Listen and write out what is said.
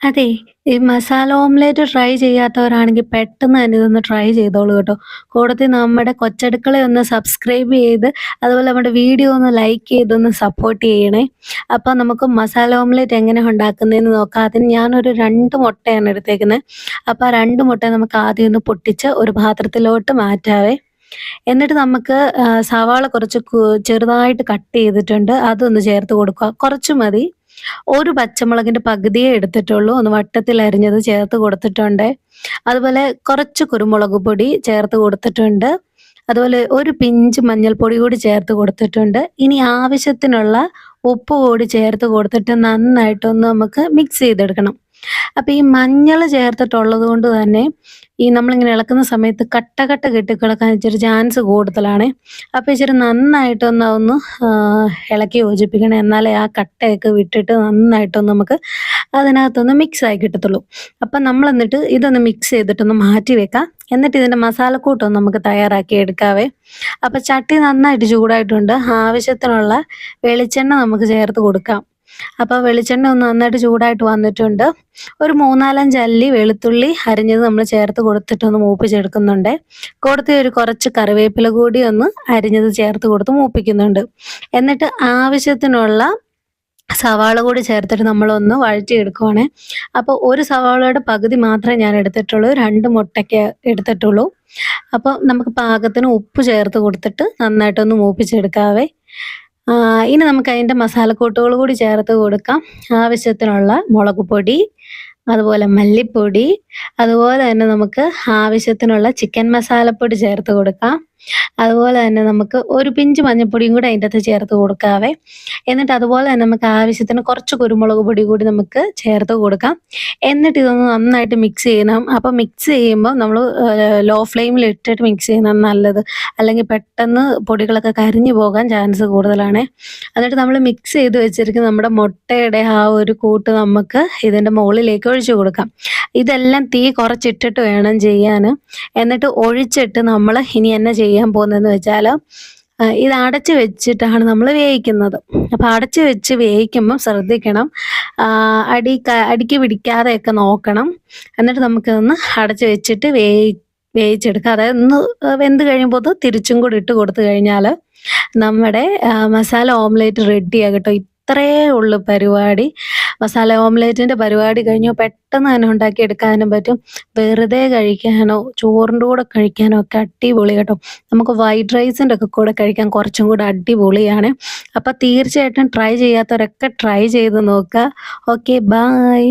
അതെ. ഈ masala omelette try ചെയ്യാത്തവരാണെങ്കിൽ പെട്ടെന്ന് തന്നെ ഇതൊന്ന് ട്രൈ ചെയ്തോളൂ കേട്ടോ. കൂടത്തിൽ നമ്മുടെ കൊച്ചടുക്കളെ ഒന്ന് സബ്സ്ക്രൈബ് ചെയ്ത്, അതുപോലെ നമ്മുടെ വീഡിയോ ഒന്ന് ലൈക്ക് ചെയ്തൊന്ന് സപ്പോർട്ട് ചെയ്യണേ. അപ്പൊ നമുക്ക് മസാല ഓംലെറ്റ് എങ്ങനെ ഉണ്ടാക്കുന്നതെന്ന് നോക്കാം. അതിന് ഞാനൊരു രണ്ട് മുട്ടയാണ് എടുത്തേക്കുന്നത് അപ്പൊ ആ രണ്ട് മുട്ട നമുക്ക് ആദ്യം ഒന്ന് പൊട്ടിച്ച് ഒരു പാത്രത്തിലോട്ട് മാറ്റാവേ. എന്നിട്ട് നമുക്ക് സവാള കുറച്ച് ചെറുതായിട്ട് കട്ട് ചെയ്തിട്ടുണ്ട്. അതൊന്ന് ചേർത്ത് കൊടുക്കുക. കുറച്ച് മതി. ഒരു പച്ചമുളകിന്റെ പകുതിയേ എടുത്തിട്ടുള്ളൂ. ഒന്ന് വട്ടത്തിൽ അരിഞ്ഞത് ചേർത്ത് കൊടുത്തിട്ടുണ്ട്. അതുപോലെ കുറച്ച് കുരുമുളക് പൊടി ചേർത്ത് കൊടുത്തിട്ടുണ്ട്. അതുപോലെ ഒരു പിഞ്ച് മഞ്ഞൾപ്പൊടി കൂടി ചേർത്ത് കൊടുത്തിട്ടുണ്ട്. ഇനി ആവശ്യത്തിനുള്ള ഉപ്പ് കൂടി ചേർത്ത് കൊടുത്തിട്ട് നന്നായിട്ടൊന്ന് നമുക്ക് മിക്സ് ചെയ്തെടുക്കണം. അപ്പൊ ഈ മഞ്ഞൾ ചേർത്തിട്ടുള്ളത് കൊണ്ട് തന്നെ ഈ നമ്മളിങ്ങനെ ഇളക്കുന്ന സമയത്ത് കട്ട കട്ട കെട്ടിക്കിടക്കാൻ ഇച്ചിരി ചാൻസ് കൂടുതലാണ് അപ്പൊ ഇച്ചിരി നന്നായിട്ടൊന്ന് അതൊന്ന് ഇളക്കി യോജിപ്പിക്കണം. എന്നാലേ ആ കട്ടയൊക്കെ വിട്ടിട്ട് നന്നായിട്ടൊന്ന് നമുക്ക് അതിനകത്തൊന്ന് മിക്സ് ആയി കിട്ടത്തുള്ളൂ. അപ്പൊ നമ്മൾ എന്നിട്ട് ഇതൊന്ന് മിക്സ് ചെയ്തിട്ടൊന്ന് മാറ്റി വെക്കാം. എന്നിട്ട് ഇതിന്റെ മസാലക്കൂട്ടൊന്ന് നമുക്ക് തയ്യാറാക്കി എടുക്കാവേ. അപ്പൊ ചട്ടി നന്നായിട്ട് ചൂടായിട്ടുണ്ട്. ആവശ്യത്തിനുള്ള വെളിച്ചെണ്ണ നമുക്ക് ചേർത്ത് കൊടുക്കാം. അപ്പൊ വെളിച്ചെണ്ണ ഒന്ന് നന്നായിട്ട് ചൂടായിട്ട് വന്നിട്ടുണ്ട്. ഒരു 3, 4 അല്ലി വെളുത്തുള്ളി അരിഞ്ഞത് നമ്മൾ ചേർത്ത് കൊടുത്തിട്ട് ഒന്ന് മൂപ്പിച്ചെടുക്കുന്നുണ്ട് കൊടുത്ത് ഒരു കുറച്ച് കറിവേപ്പില കൂടി ഒന്ന് അരിഞ്ഞത് ചേർത്ത് കൊടുത്ത് മൂപ്പിക്കുന്നുണ്ട്. എന്നിട്ട് ആവശ്യത്തിനുള്ള സവാള കൂടി ചേർത്തിട്ട് നമ്മളൊന്ന് വഴറ്റിയെടുക്കുവാണേ. അപ്പോൾ ഒരു സവാളയുടെ പകുതി മാത്രമേ ഞാൻ എടുത്തിട്ടുള്ളൂ. രണ്ട് മുട്ടയ്ക്ക് എടുത്തിട്ടുള്ളൂ. അപ്പോൾ നമുക്ക് പാകത്തിന് ഉപ്പ് ചേർത്ത് കൊടുത്തിട്ട് നന്നായിട്ടൊന്ന് മൂപ്പിച്ചെടുക്കാവേ. ഇനി നമുക്ക് അതിന്റെ മസാലക്കൂട്ടുകൾ കൂടി ചേർത്ത് കൊടുക്കാം. ആവശ്യത്തിനുള്ള മുളക് പൊടി, അതുപോലെ മല്ലിപ്പൊടി, അതുപോലെ തന്നെ നമുക്ക് ആവശ്യത്തിനുള്ള ചിക്കൻ മസാലപ്പൊടി ചേർത്ത് കൊടുക്കാം. അതുപോലെ തന്നെ നമുക്ക് ഒരു പിഞ്ച് മഞ്ഞൾപ്പൊടിയും കൂടി അകത്ത് ചേർത്ത് കൊടുക്കാവേ. എന്നിട്ട് അതുപോലെ തന്നെ നമുക്ക് ആവശ്യത്തിന് കുറച്ച് കുരുമുളക് പൊടി കൂടി നമുക്ക് ചേർത്ത് കൊടുക്കാം. എന്നിട്ട് ഇതൊന്ന് നന്നായിട്ട് മിക്സ് ചെയ്യണം. അപ്പം മിക്സ് ചെയ്യുമ്പോൾ നമ്മൾ ലോ ഫ്ലെയിമിൽ ഇട്ടിട്ട് മിക്സ് ചെയ്യുന്നതാണ് നല്ലത്. അല്ലെങ്കിൽ പെട്ടെന്ന് പൊടികളൊക്കെ കരിഞ്ഞു പോകാൻ ചാൻസ് കൂടുതലാണ് എന്നിട്ട് നമ്മൾ മിക്സ് ചെയ്ത് വെച്ചിരിക്കുന്ന നമ്മുടെ മുട്ടയുടെ ആ ഒരു കൂട്ട് നമുക്ക് ഇതിന്റെ മുകളിലേക്ക് ഒഴിച്ചു കൊടുക്കാം. ഇതെല്ലാം തീ കുറച്ചിട്ടിട്ട് വേണം ചെയ്യാൻ എന്നിട്ട് ഒഴിച്ചിട്ട് നമ്മൾ ഇനി എന്നാ ചെയ്യാൻ പോകുന്നതെന്ന് വെച്ചാൽ ഇത് അടച്ചു വെച്ചിട്ടാണ് നമ്മൾ വേവിക്കുന്നത്. അപ്പോൾ അടച്ചു വെച്ച് വേവിക്കുമ്പം ശ്രദ്ധിക്കണം. അടി അടിക്ക് പിടിക്കാതെയൊക്കെ നോക്കണം. എന്നിട്ട് നമുക്കിതൊന്ന് അടച്ചു വെച്ചിട്ട് വേവി വേവിച്ചെടുക്കുക അതായത് ഒന്ന് വെന്ത് കഴിയുമ്പോൾ തിരിച്ചും കൂടി ഇട്ട് കൊടുത്തു കഴിഞ്ഞാൽ നമ്മുടെ മസാല ഓംലെറ്റ് റെഡിയാ കേട്ടോ. ഉള്ളു പരിപാടി. മസാല ഓംലെറ്റിന്റെ പരിപാടി കഴിഞ്ഞു. പെട്ടെന്ന് തന്നെ ഉണ്ടാക്കി എടുക്കാനും പറ്റും. വെറുതെ കഴിക്കാനോ, ചോറിന്റെ കൂടെ കഴിക്കാനോ ഒക്കെ അടിപൊളി കേട്ടോ. നമുക്ക് വൈറ്റ് റൈസിന്റെ ഒക്കെ കൂടെ കഴിക്കാൻ കുറച്ചും കൂടെ അടിപൊളിയാണ്. അപ്പൊ തീർച്ചയായിട്ടും ട്രൈ ചെയ്യാത്തവരൊക്കെ ട്രൈ ചെയ്ത് നോക്കുക. Okay bye.